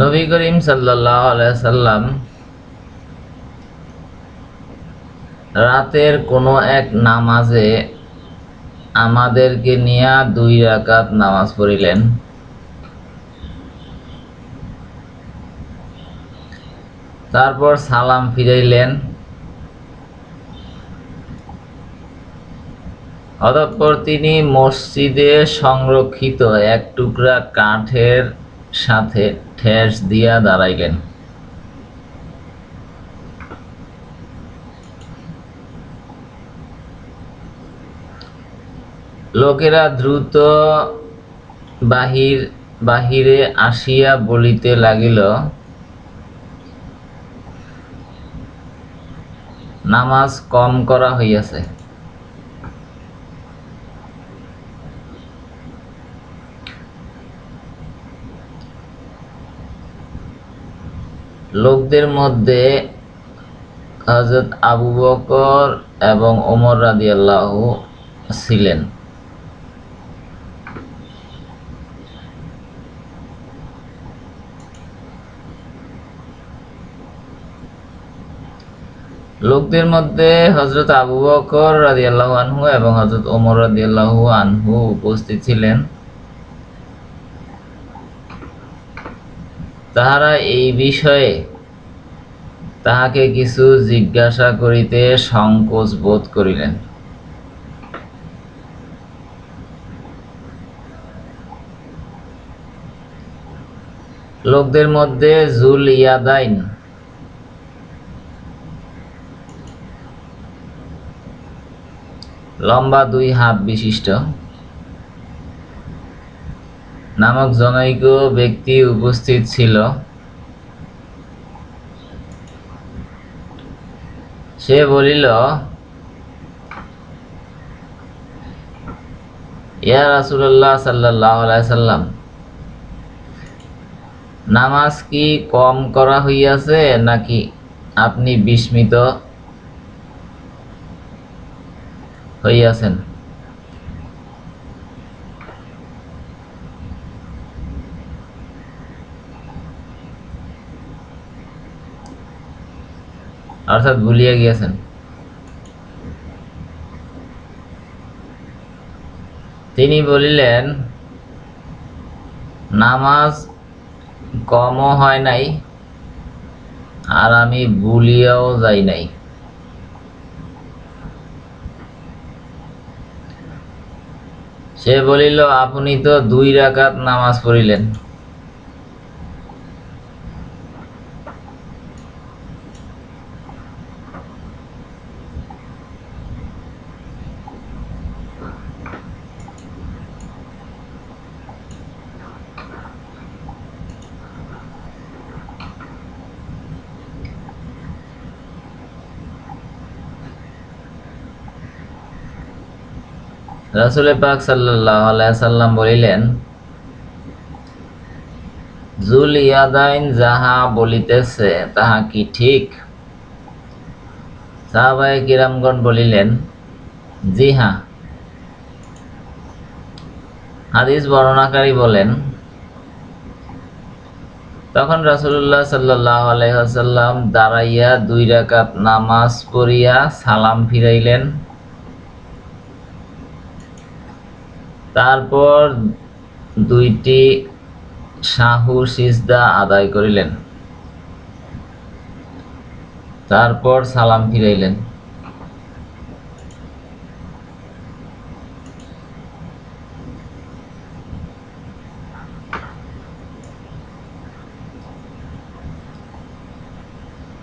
নবী করিম সাল্লাম রাতের কোনো এক নামাজে আমাদেরকে নিয়ে দুই রাকাত নামাজ পড়িলেন। তারপর সালাম ফিরাইলেন। অতঃপর তিনি মসজিদে সংরক্ষিত এক টুকরা কাঠের সাথে ঠেস দিয়া দাঁড়াইলেন। লোকেরা দ্রুত বাহির বাহিরে আসিয়া বলিতে লাগিল, নামাজ কম করা হইয়াছে। লোকদের মধ্যে হজরত আবু বকর এবং ওমর রাদিয়াল্লাহু ছিলেন। লোকদের মধ্যে হজরত আবু বকর রাদিয়াল্লাহু আনহু এবং হজরত ওমর রাদিয়াল্লাহু আনহু উপস্থিত ছিলেন। তাহারা এই বিষয়ে তাহাকে কিছু জিজ্ঞাসা করিতে সংকোচ বোধ করিলেন। লোকদের মধ্যে জুল ইয়াদাইন লম্বা দুই হাত বিশিষ্ট। নামক জনৈক ব্যক্তি উপস্থিত ছিল। সে বলিল, ইয়া রাসুল্লাহ সাল্লাহ সাল্লাম, নামাজ কি কম করা হইয়াছে নাকি আপনি বিস্মিত হইয়াছেন? অর্থাৎ ভুলিয়া গিয়েছেন। তিনি বলিলেন, নামাজ কমও হয় নাই, আর আমি ভুলিয়াও যাই নাই। সে বলিল, আপনি তো দুই রাকাত নামাজ পড়িলেন। রাসুল পাক সাল্লাহ সাল্লাম বলিলেন, জুল ইয়াদাইন যাহা বলিতেছে তাহা কি ঠিক? সাহাবাই কিরামগণ বলিলেন, জি হ্যাঁ। হাদিস বর্ণনাকারী বলেন, তখন রাসুল্লাহ সাল্লাহ আলহাম দাঁড়াইয়া দুই রাকাত নামাজ পড়িয়া সালাম ফিরাইলেন। তারপর দুইটি শাহু সিজদা আদায় করিলেন। তারপর সালাম ফিরাইলেন।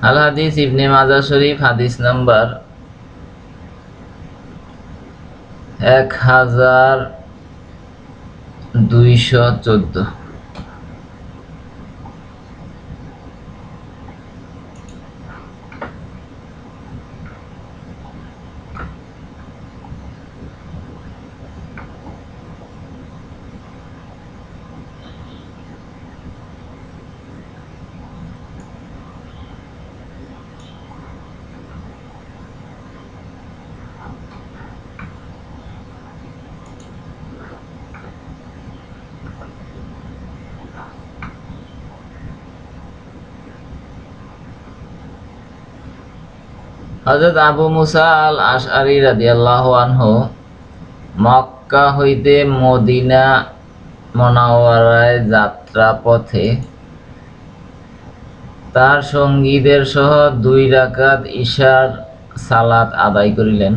আল হাদিস ইবনে মাজা শরীফ, হাদিস নাম্বার এক হাজার দুইশো চোদ্দ। হযরত আবু মুসা আল আশআরি রাদিয়াল্লাহু আনহু মক্কা হইতে মদিনা মনাওয়ারায় যাত্রা পথে তার সঙ্গীদের সহ দুই রাকাত ঈশার সালাত আদায় করিলেন।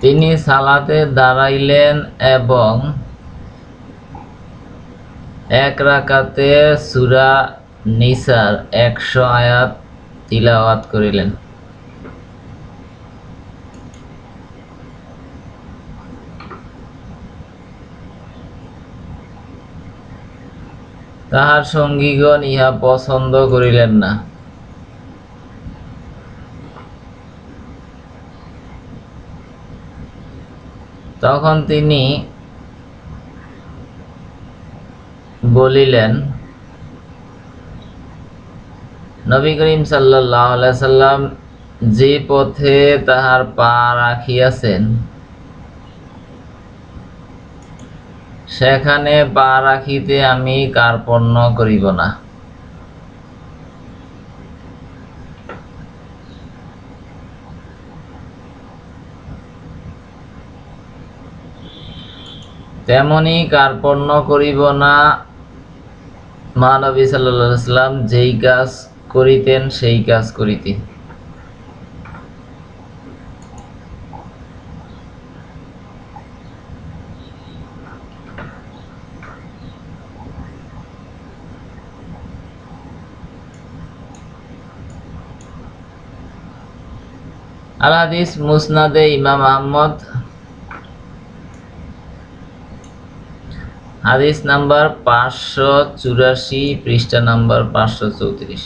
তিনি সালাতে দাঁড়াইলেন এবং এক রাকাতে সূরা নিসার একশো আয়াত তিলাওয়াত করিলেন। তাহার সঙ্গীগণ ইহা পছন্দ করিলেন না। তখন তিনি বলিলেন, নবী করিম সাল্লাম যে পথে তাহার পা রাখিয়াছেন, সেখানে পা রাখিতে আমি কার্পণ্য করিব না। তেমনি কার্পণ্য করিব না মহানবী সাল্লাম যেই কাজ করিতেন সেই কাজ করিতে। আল হাদিস মুসনাদে ইমাম আহমদ হাদিস নাম্বার পাঁচশো চুরাশি পৃষ্ঠা নাম্বার পাঁচশো চৌত্রিশ।